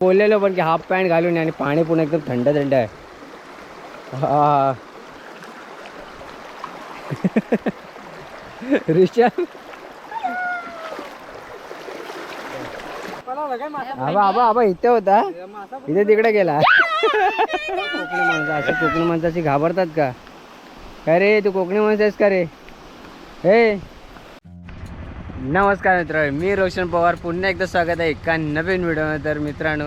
बोललेलो पण की हाफ पॅन्ट घालून आणि पाणी पण एकदम थंड थंड आहे. हा. ऋषभ? आबा आबा आबा इथे होता. इथे तिकडे गेला. कोकणी माणसं असं कोकणी माणसाची घाबरतात का? काय रे तू कोकणी माणसं आहेस का रे? हे नमस्कार मित्र मी रोशन पवार. पुन्हा एकदा स्वागत आहे एका नवीन व्हिडिओमध्ये. तर मित्रांनो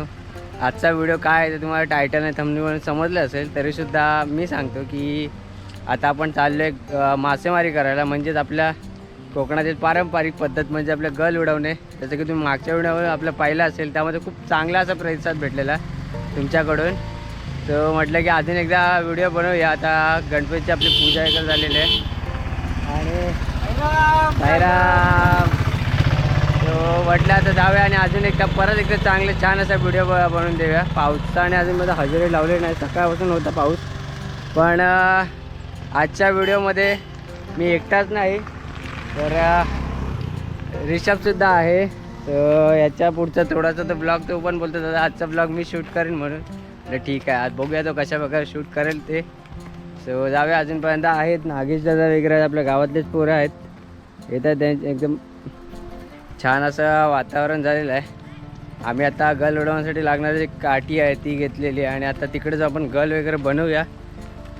आजचा व्हिडिओ काय आहे ते तुम्हाला टायटल आणि थंबनीवरून समजलं असेल तरीसुद्धा मी सांगतो की आता आपण चाललो आहे मासेमारी करायला. म्हणजेच आपल्या कोकणातील पारंपरिक पद्धत म्हणजे आपलं गल उडवणे. जसं की तुम्ही मागच्या व्हिडिओवर आपलं पाहिलं असेल त्यामध्ये खूप चांगला असा प्रतिसाद भेटलेला तुमच्याकडून. तर म्हटलं की अजून एकदा व्हिडिओ बनवूया. आता गणपतीची आपली पूजा वगैरे झालेली आहे. आणि साईराम. तो म्हटलं आता जाऊया आणि अजून एकदा परत एकदा चांगले छान असा व्हिडिओ बनवून देऊया. पावसाने अजून माझा हजेरी लावले नाही. सकाळपासून होता पाऊस. पण आजच्या व्हिडिओमध्ये मी एकटाच नाही. तर रिषभसुद्धा आहे. तर याच्या पुढचा थोडासा तो ब्लॉग तो पण बोलतो दादा आजचा ब्लॉग मी शूट करेन म्हणून. तर ठीक आहे. आज बघूया तो कशा प्रकारे शूट करेल ते. सो जाऊया. अजूनपर्यंत आहेत. नागेश दादा वगैरे आपल्या गावातलेच पोरं आहेत. येतात त्यांचे एकदम छान असं वातावरण झालेलं आहे. आम्ही आता गल उडवण्यासाठी लागणारी जी काठी आहे ती घेतलेली आहे आणि आता तिकडेच आपण गल वगैरे बनवूया.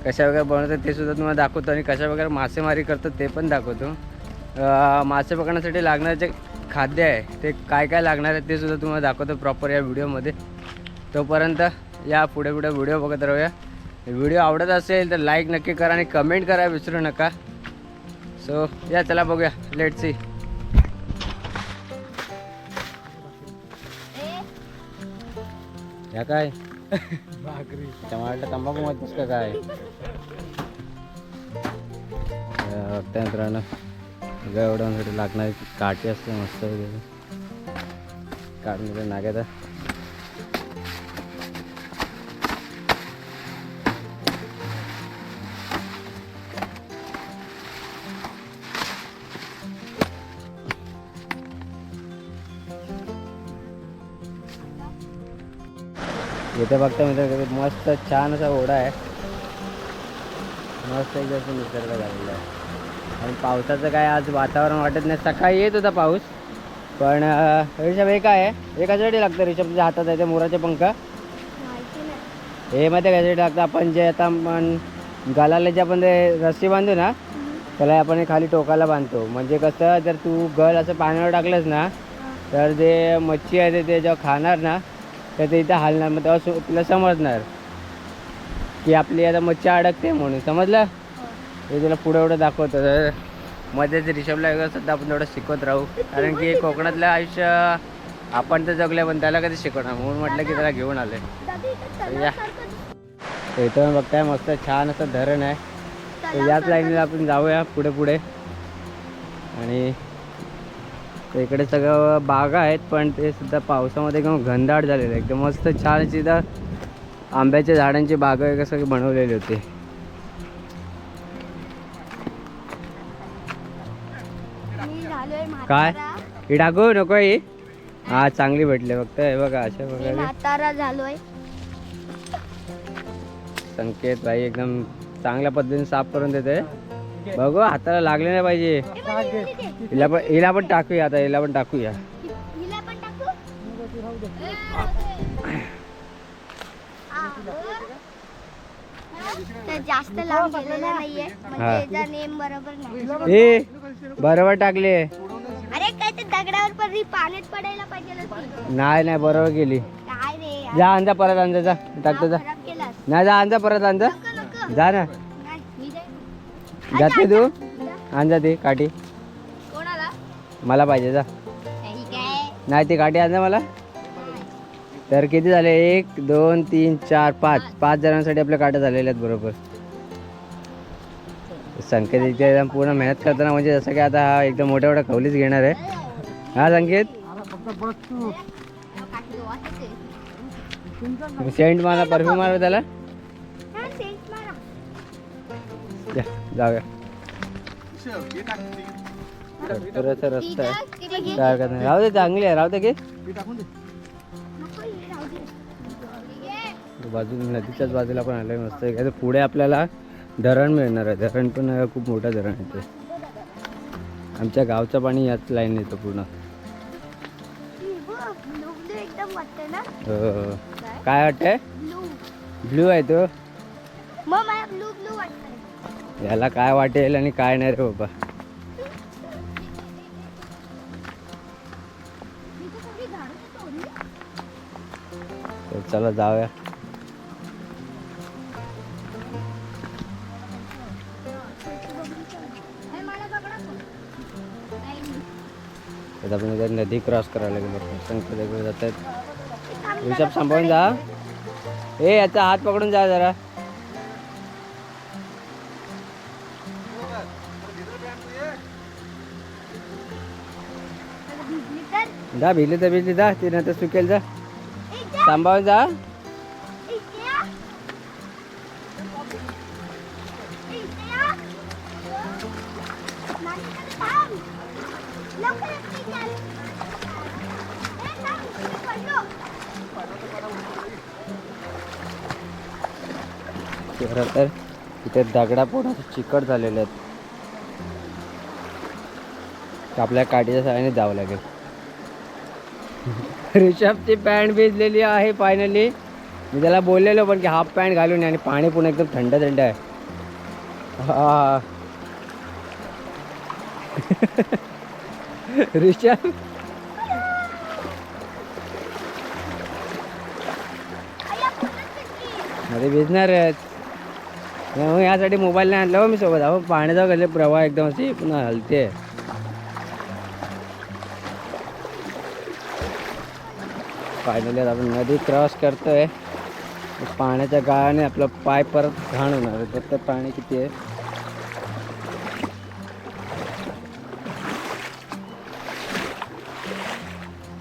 कशा वगैरे बनवतात ते सुद्धा तुम्हाला दाखवतो आणि कशा वगैरे मासेमारी करतात ते पण दाखवतो. मासे पकडण्यासाठी लागणारे जे खाद्य आहे ते काय काय लागणार आहे ते सुद्धा तुम्हाला दाखवतो प्रॉपर या व्हिडिओमध्ये. तोपर्यंत या पुढे पुढे व्हिडिओ बघत राहूया. व्हिडिओ आवडत असेल तर लाईक नक्की करा आणि कमेंट करा विसरू नका. सो या चला बघूया लेट सी या काय टमाटर तंबाखू म्हणतोस का काय मित्रांनो एवढ्यासाठी लागणारी काठी असते मस्त काढून वगैरे इथे बघता मित्र मस्त छान असा ओढा आहे. मस्त एकदम निसर्ग झालेला आहे. आणि पावसाचं काय आज वातावरण वाटत नाही. सकाळी येत होता पाऊस पण हे काय आहे? हे कशासाठी लागतं? ऋषभ तुझ्या हातात आहे ते मोराचे पंख? हे माहिती कशासाठी लागतं? आपण जे आता आपण गलाला जे आपण ते रस्सी बांधू ना त्याला आपण खाली टोकाला बांधतो. म्हणजे कसं जर तू गल असं पाण्यावर टाकलंस ना तर जे मच्छी आहे ते- ते जेव्हा खाणार ना तर ते इथं हालणार मग तेव्हा सु- तुला समजणार. की आपली आता मच्छी अडकते म्हणून समजलं? ते तुला पुढे एवढं दाखवतो. तर मध्येच रिषभला वगैरे सुद्धा आपण थोडं शिकवत राहू. कारण की कोकणातलं आयुष्य आपण तर जगलं पण त्याला कधी शिकवणार? म्हणून म्हटलं की त्याला घेऊन आले तर इथं बघताय मस्त छान असं धरण आहे. तर याच लाईनीला आपण जाऊया पुढे पुढे. आणि तर इकडे सगळं बागा आहेत पण ते सुद्धा पावसामध्ये एकदम घनदाट झालेलं आहे. एकदम मस्त छान इथं आंब्याच्या झाडांची बागा वगैरे सगळी बनवलेली होती. काय? ही टाकू नको ही. हा चांगली भेटले फक्त. हे बघा अशा प्रकारे. म्हातारा झालोय. संकेत भाई एकदम चांगल्या पद्धतीने साफ करून देते. बघू हाताला लागले नाही पाहिजे. हिला पण हिला पण टाकूया आता हिला पण टाकूया. हिला पण टाकू? तर जास्त लांब गेलेला नाहीये. हा. म्हणजे नेम बरोबर नाही. ए बरोबर टाकले. अरे काय ते दगडावर पण पाण्यात पडायला पाहिजे. नाही नाही बरोबर गेली. जा आणजा परत आणजा जा. टाकतो जा. खराब केलास. नाही जा आणजा परत नको. जा ना. जाते तू? जा. आणजा ती काठी. कोणाला? मला पाहिजे जा. नाही ती काठी आणजा मला. तर किती झाले? एक दोन तीन चार पाच. पाच. जणांसाठी आपल्या काट्या झालेल्या आहेत बरोबर. संकेत इथे एकदम पूर्ण मेहनत करताना म्हणजे जसं की आता हा एकदम मोठ्या मोठ्या खवलीच घेणार आहे. हा संकेत. सेंट मारा परफ्यूम मारा त्याला. जाऊया. भरपूर रस्ता आहे. काय हरकत नाही. राहू दे चांगली आहे. राहू दे की. बाजू नदीच्याच बाजूला पण आलं मस्त आहे. पुढे आपल्याला धरण मिळणार आहे. धरण पण आहे, खूप मोठं धरण आहे ते. आमच्या गावचं पाणी याच लाईन येतं पूर्ण. काय वाटतंय? ब्लू आहे तो. ब्लू ब्लू याला काय वाटेल आणि काय नाही रे बाबा. तर चला जाऊया. आपण नदी क्रॉस करायला गेलो. संकट जात आहेत ऋषभ सांभाळून जा. ए याचा हात पकडून जा जरा. जा भिली तर भिजली जा ती नंतर सुकेल जा. सांभाळून जा नाही तर इथे खरं तर इथे दगडा पूर्ण चिकट झालेले आहेत. आपल्या काठीच्या सहाय्याने जावं लागेल. रिषभची पॅन्ट भिजलेली आहे फायनली मी त्याला बोललेलो पण की हाफ पॅन्ट घालून आणि पाणी पूर्ण एकदम थंड थंड आहे. हा. ऋषभ. आया, भिजणारच. मग यासाठी मोबाईल नाही आणला हो मी सोबत. अहो पाण्याचा कसले प्रवाह एकदम असे पुन्हा हलते फायनली आपण नदी क्रॉस करतोय. पाण्याच्या गाळाने आपलं पाय परत घाण होणार आहे. तर पाणी किती आहे.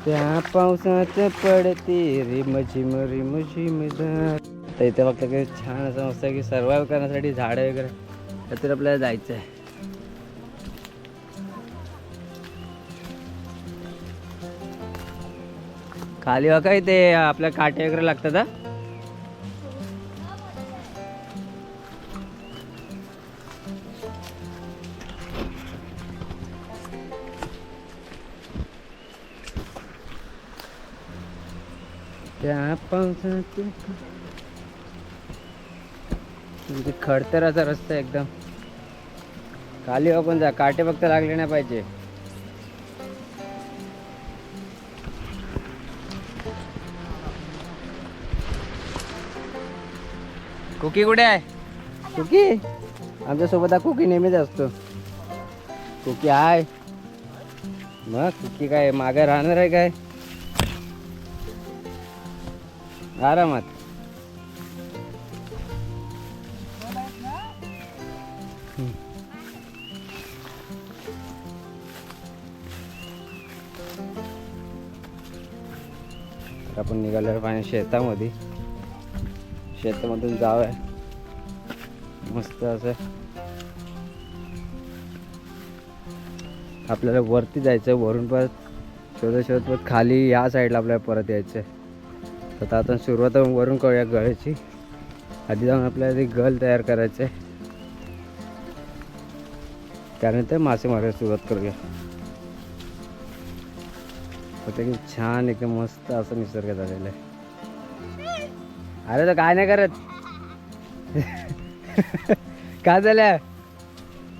त्या पावसात पडते रिम झिम रिम झिम तर इथे फक्त काही छान असं मस्त की सर्वाईव्ह करण्यासाठी झाडं वगैरे त्यातून आपल्याला जायचं आहे खाली बघा इथे आपल्या काटे वगैरे लागतात त्या पावसात म्हणजे खडतराचा रस्ता एकदम. खाली आपण जा काटे फक्त लागले नाही पाहिजे. कुकी कुठे आहे? कुकी? आमच्यासोबत हा कुकी नेहमीच असतो. कुकी आहे मग कुकी काय मागे राहणार आहे काय? आरामात. आपण निघाल्यावर पाणी शेतामध्ये. शेतामधून जाऊया मस्त असं. आपल्याला वरती जायचं वरून परत शोधत शोधत परत खाली या साईडला आपल्याला परत यायचं आहे. तर आता सुरुवात वरून करूया गळ्याची. आधी जाऊन आपल्याला ते गल तयार करायचं आहे त्यानंतर मासे मारायला सुरुवात करूया. फक्त छान एकदम मस्त असं निसर्ग झालेलं आहे. अरे तर काय नाही करत. काय झालं?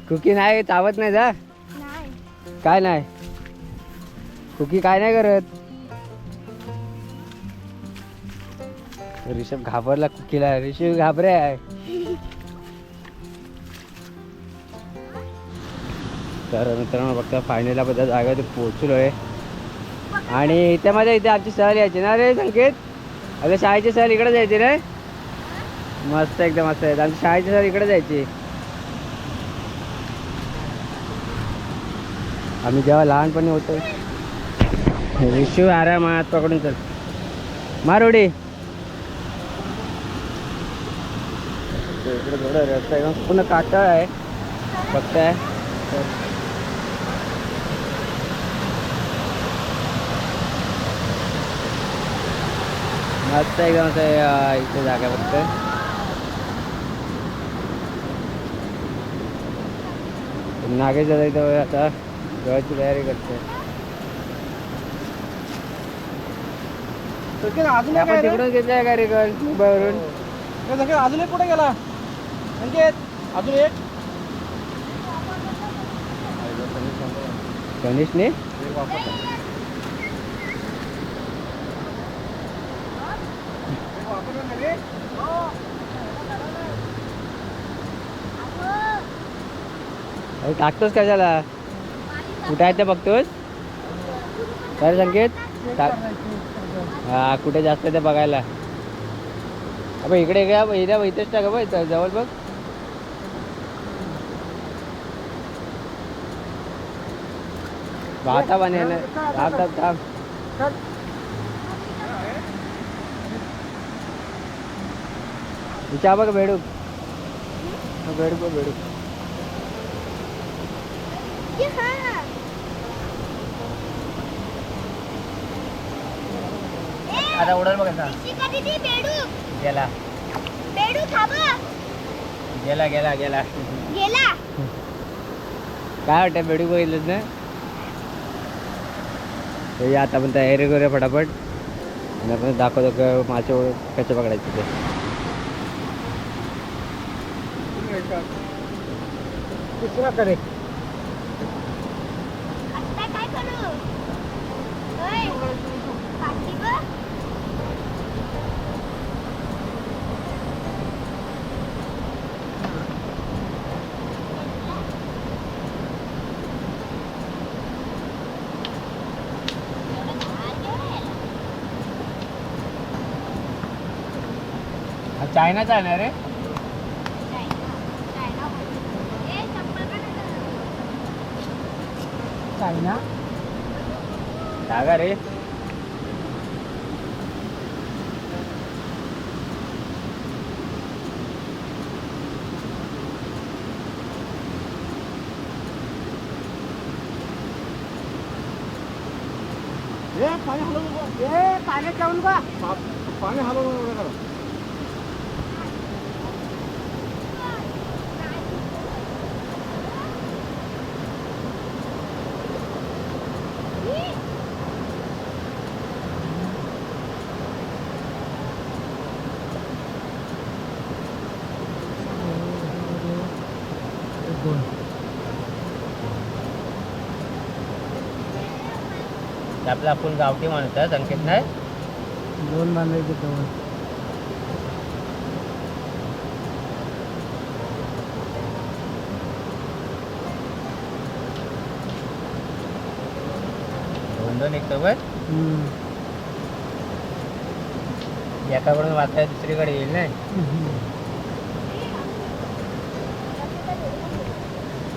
कुकी नाही चावत नाही जा. काय नाही? कुकी काय नाही करत. ऋषभ घाबरला कुकीला. ऋषभ घाबरे. आहे तर मित्रांनो बघता फायनल त्या जागेवर पोहोचलो आहे आणि त्यामध्ये इथे आमची सहल यायची ना रे संकेत? अगं शाळेची सर इकडे जायची रे. मस्त एकदम मस्त आहेत. आमची शाळेची सर इकडे जायची. आम्ही जेव्हा लहानपणी होतो. ऋषू आरामात पकडून चल. मार उडी. इकडे थोडं रस्ता आहे पूर्ण काटाळ आहे. फक्त आहे. मस्त एकदम असं इथे जागा फक्त. नागेश दादा इथं आता जेवायची तयारी करते अजून आपण तिकडून घेतलाय का रे कॉल मुंबईवरून? अजून एक कुठे गेला? संकेत? अजून एक? गणेशने? अरे टाकतोस कशाला? कुठे आहे ते बघतोस? काय संकेत? टाक हा कुठे जास्त ते बघायला. अबे इकडे घ्या इथे इथेच टाका बघ इथं जवळ बघ. वाहता पाणी आहे ना थांब. थांब थांब विचार बघ बेडूक हा, बेडूक बघ बेडूक ये हा. ए, आता उडल बघ आता. शिका दीदी, बेडूक. गेला. गेला गेला गेला. गेला. काय वाटतं बेडूक बघितलं ना? तर आता आपण तयारी करूया फटाफट. आणि आपण दाखवतो का मासे कसे पकडायचे ते. तिसरा करे आता काय करू ओय, काठी बघ. एवढं धार केवढं आहे? हा चायनाचा आहे ना रे? चायना, जागा रे. ए पाणी हलवू नको ए पाण्यात जाऊन का पाणी हलवू आपला आपण गावठी माणूस आहे संकेत नाही? दोन बांधायचे दोन. दोन दोन एक सोबत एकाकडून वाचाय दुसरीकडे येईल नाही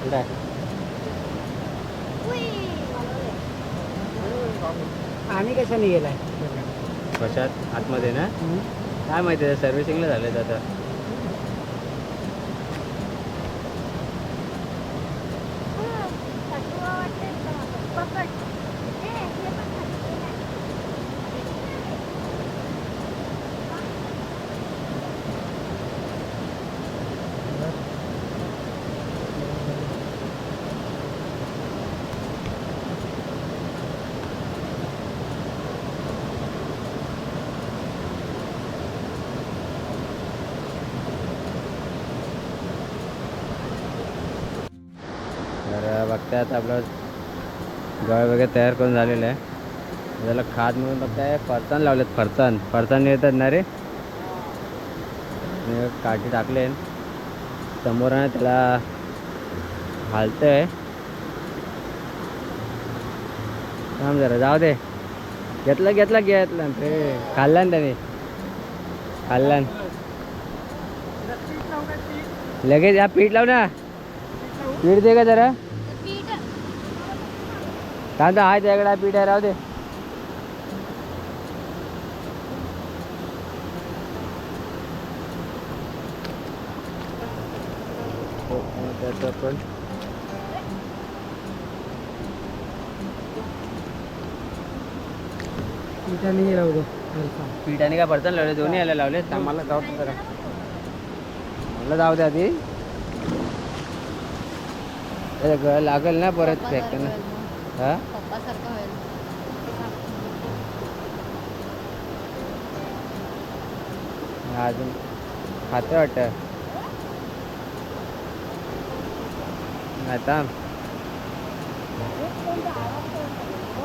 कुठं आहे? उई. पाणी कशाने गेलाय? कशात? आतमध्ये ना? काय माहिती सर्व्हिसिंगला झाले आता. तर बघताय आता आपलं गळ वगैरे तयार करून झालेलं आहे. त्याला खाद म्हणून बघताय फरसाण लावलेत फरसाण. फरसाण येतात ना रे? काठी टाकले समोर आहे ना त्याला हालतंय. थांब जरा जाऊ दे. घेतलं घेतलं घेतलं. रे खाल्ला ना त्याने. खाल्ला लगेच या पीठ लाव ना. पीठ दे का जरा. थांब आहे त्याकडे पीठ आहे राहू दे. हो, त्याचं पण. नाही राहू दे. पिठाने काय बर्तन लावले दोन्ही यायला लावले. मला जाऊ दे जरा. मला जाऊ दे आधी. लागेल ना परत फेकताना हा? पप्पासारखं होईल अजून खातं वाटतं. आता थांब.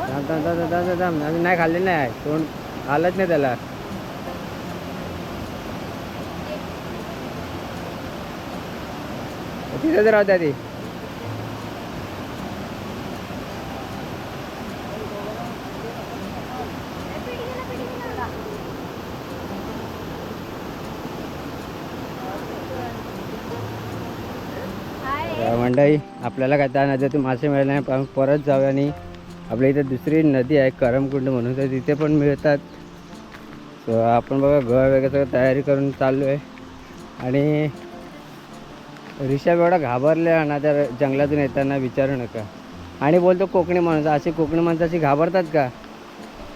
थांब थांब थांब थांब थांब अजून नाही खाल्ले नाही. तोंड आलंच नाही त्याला. तिथेच राहू द्या ती. तर आपल्याला काय त्या नदीतून मासे मिळाले नाही पण परत जाऊया आणि आपल्या इथे दुसरी नदी आहे करमकुंड म्हणून तर तिथे पण मिळतात. आपण बघा घर वगैरे सगळं तयारी करून चाललो आहे. आणि रिषभ एवढा घाबरला ना त्या जंगलातून येताना विचारू नका. आणि बोलतो कोकणी माणूस अशी कोकणी माणसं अशी घाबरतात का?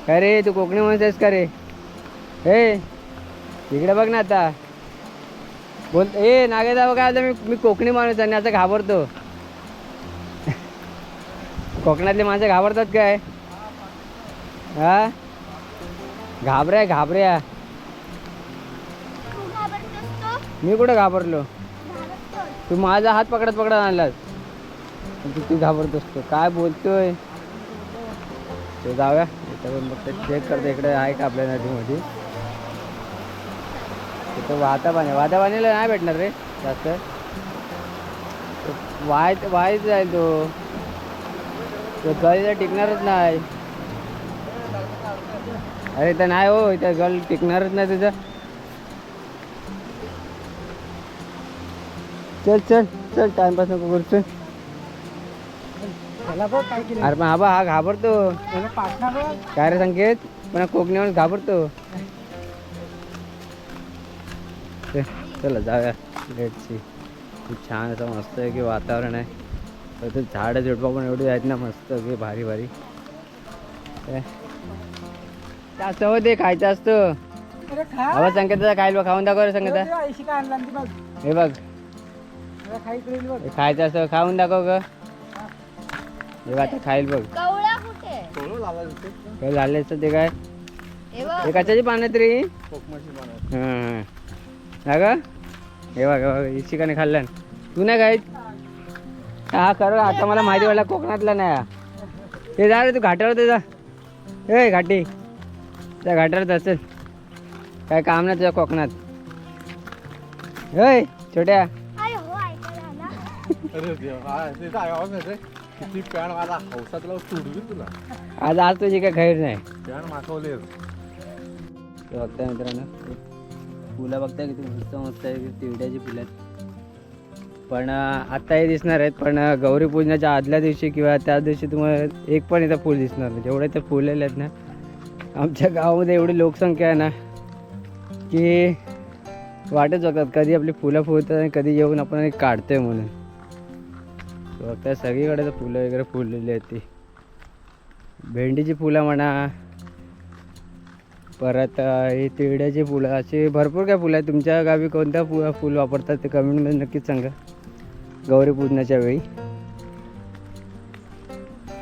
काय रे तू कोकणी माणूस आहेस का रे? हे इकडे बघ ना आता. बोल ए नागेदा बघा आता मी मी कोकणी माणूस आणि असं घाबरतो. कोकणातले माणसं घाबरतात काय? हा? घाबऱ्या घाबऱ्या मी कुठं घाबरलो? तू माझा हात पकडत पकडत आणलास. किती तू ती घाबरत असतो. काय बोलतोय? ते जाऊया. इथं पण चेक करतो इकडे. आहे का आपल्या नदीमध्ये? तिथं वाहता पाणी वाहता पाणीला नाही भेटणार रे. जास्त. तो वाय वायच जाईल तो. तो गळीला टिकणारच नाही. अरे इथं नाही हो. इथं गळ टिकणारच नाही तुझं चल चल चल टाइमपास नको करू चल. अरे आबा हा घाबरतो. काय रे संकेत? पण कोकणीवर घाबरतो. चल, जाऊया. लेटची खूप छान असं मस्त आहे की वातावरण आहे. तर ते झाडं झुडपं पण एवढी आहेत ना मस्त की भारी भारी. हो ते खायचं असतं. अरे खा. आबा संकेताचा खायला खाऊन दाखव रे संकेता ते ऐशी काय आणला ती बघ. हे बघ. हे खायचं असतं खाऊन दाखव ग. हे बघ आता खाईल बघ. काय झाले असतं ते काय? बघ. कशाची पानं तरी हां. हां हा का हे बघ हे बघ इशिकाने खाल्लं तू नाही खायत हा खरं आता मला माहिती पडला कोकणातला नाही हा. ते जा रे तू घाटावर ते जा. ए घाटी. त्या घाटावर असेल काय काम नाही तुझ्या कोकणात. होय छोट्या. हो काय आज आज तुझी काय खैर नाही. मित्रांनो फुलं बघताय किती मस्त मस्त आहे तिवड्याची फुलं आहेत. पण आत्ताही हे दिसणार आहेत पण गौरी पूजनाच्या आदल्या दिवशी किंवा त्याच दिवशी तुम्हाला एक पण इथं फुल दिसणार नाही. जेवढे इथं फुलेले आहेत ना आमच्या गावामध्ये एवढी लोकसंख्या आहे ना की वाटच बघतात कधी आपली फुलं फुलतात आणि कधी येऊन आपण एक काढतोय म्हणून. बघताय सगळीकडे तर फुलं वगैरे फुललेली आहेत ती. भेंडीची फुलं म्हणा परत हे तिळ्याचे फुलं असे भरपूर काय फुलं आहेत. तुमच्या गावी कोणत्या फु फुल वापरतात ते कमेंटमध्ये नक्कीच सांगा. गौरी पूजनाच्या वेळी.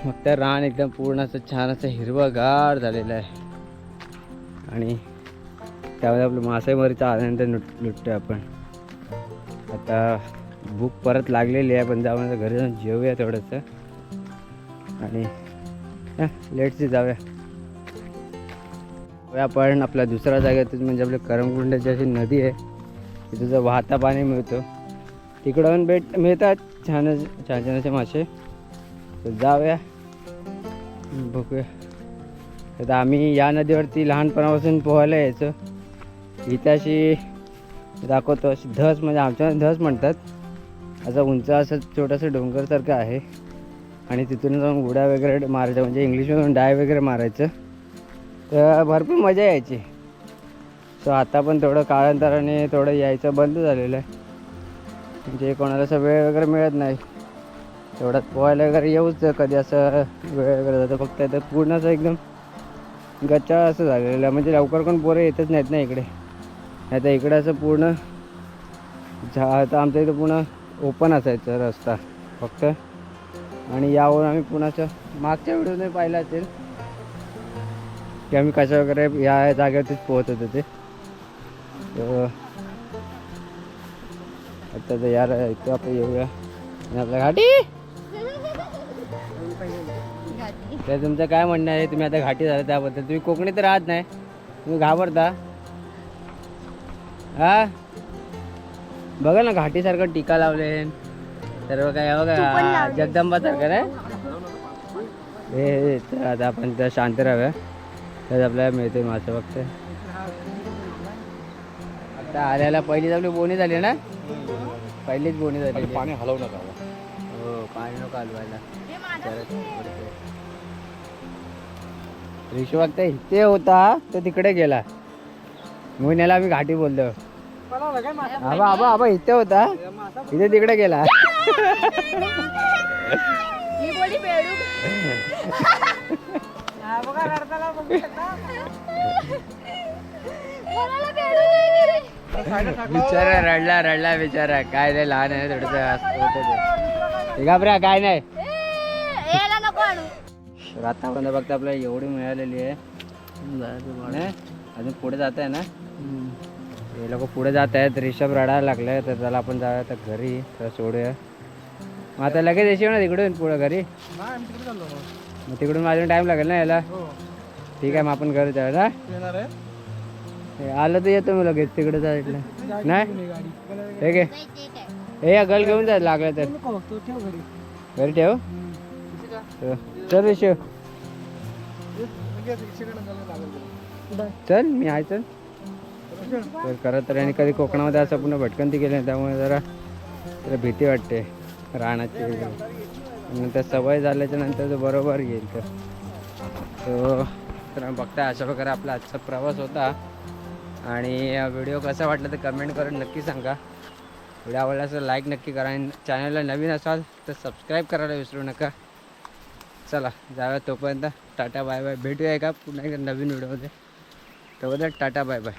मग त्या रान एकदम पूर्ण असं छान असं हिरवंगार झालेलं आहे. आणि त्यामध्ये आपलं मासेमारीचा आनंद लुट लुटतो आपण. आता भूक परत लागलेली आहे पण जाऊन घरी जाऊन जेवूया थोडंसं. आणि लेटची जाऊया. आपण आपल्या दुसऱ्या जागेतच म्हणजे आपल्या करमकुंडाची अशी नदी आहे. तिथं जर वाहता पाणी मिळतं. पण भेट मिळतात छान छान छान असे मासे. तर जाऊया. बघूया. आता आम्ही या नदीवरती लहानपणापासून पोहायला यायचं. इथे अशी दाखवतो अशी धस म्हणजे आमच्या धस म्हणतात. असं उंच असं छोटंसं डोंगरसारखं आहे. आणि तिथून जाऊन उड्या वगैरे मारायचं म्हणजे इंग्लिशमधून डाय वगैरे मारायचं. तर भरपूर मजा यायची. सो आता पण थोडं काळांतराने थोडं यायचं बंद झालेलं आहे. म्हणजे कोणाला असं वेळ वगैरे मिळत नाही. तेवढ्यात पोहायला वगैरे येऊच कधी असं वेळ वगैरे जातं. फक्त तर पूर्ण असं एकदम गच्चा असं झालेलं आहे. म्हणजे लवकर कोण पोरं येतच नाहीत ना इकडे. आता इकडे असं पूर्ण झा आता आमच्या इथं पूर्ण ओपन असायचं रस्ता फक्त. आणि यावरून आम्ही पुण्याच्या मागच्या व्हिडिओने पाहिलं असेल. की आम्ही कशा वगैरे या जागेवरतीच पोहोचत होते. तर आता तर यार इथं आपण येऊया. आणि आपल्या घाटी! तर तुमचं काय म्हणणं आहे? तुम्ही आता घाटी झाला त्याबद्दल. तुम्ही कोकणीत राहत नाही. तुम्ही घाबरता. हा? बघा ना घाटीसारखं टीका लावले. सर्व काय तू बघा. जगदंबा सारखं हे हे, तर आता आपण तर शांत राहूया. तर आपल्याला मिळते मासे फक्त? आता आल्याला पहिलीच आपली बोनी झाली ना? पहिलीच बोनी झाली पाणी हलवू नका हो. पाणी नको हलवायला. बघता इथे होता तो तिकडे गेला. म्हणून याला आम्ही घाटी बोललो. आबा आबा आबा इथे होता. इथे तिकडे गेला. बिचारा रडला रडला बिचारा. काय नाही लहान आहे थोडस घाबरा काय नाही. आतापर्यंत फक्त आपल्याला एवढी मिळालेली आहे. अजून पुढे जात आहे ना? हे लोक पुढे जात आहेत रिषभ रडायला लागले तर त्याला आपण जाऊया तर घरी तर सोडूया. मग आता लगेच येशील ना तिकडून पुढे घरी? मग तिकडून अजून टाइम लागेल ना याला ठीक आहे मग आपण घरी जाऊया ना येणार आहे. हे आलं तर येतो मी लगेच तिकडे जायला नाही ठीक आहे. हे या गल घेऊन जा लागलं तर. घरी. ठेव? चल रिषभ चल मी आहे चल. तर खरं तर आणि कधी कोकणामध्ये असं पुन्हा भटकंती केली त्यामुळे जरा जरा भीती वाटते राहण्याची. नंतर सवय झाल्याच्यानंतर तो बरोबर येईल तर. तो तर बघता अशा प्रकारे आपला आजचा प्रवास होता. आणि व्हिडिओ कसा वाटला तर कमेंट करून नक्की सांगा. व्हिडिओ आवडला असेल लाईक नक्की करा आणि चॅनलला नवीन असाल तर सबस्क्राईब करायला विसरू नका. चला जाऊया तोपर्यंत. टाटा बाय बाय भेटूया का पुन्हा एकदा नवीन व्हिडिओमध्ये. तोपर्यंत टाटा बाय बाय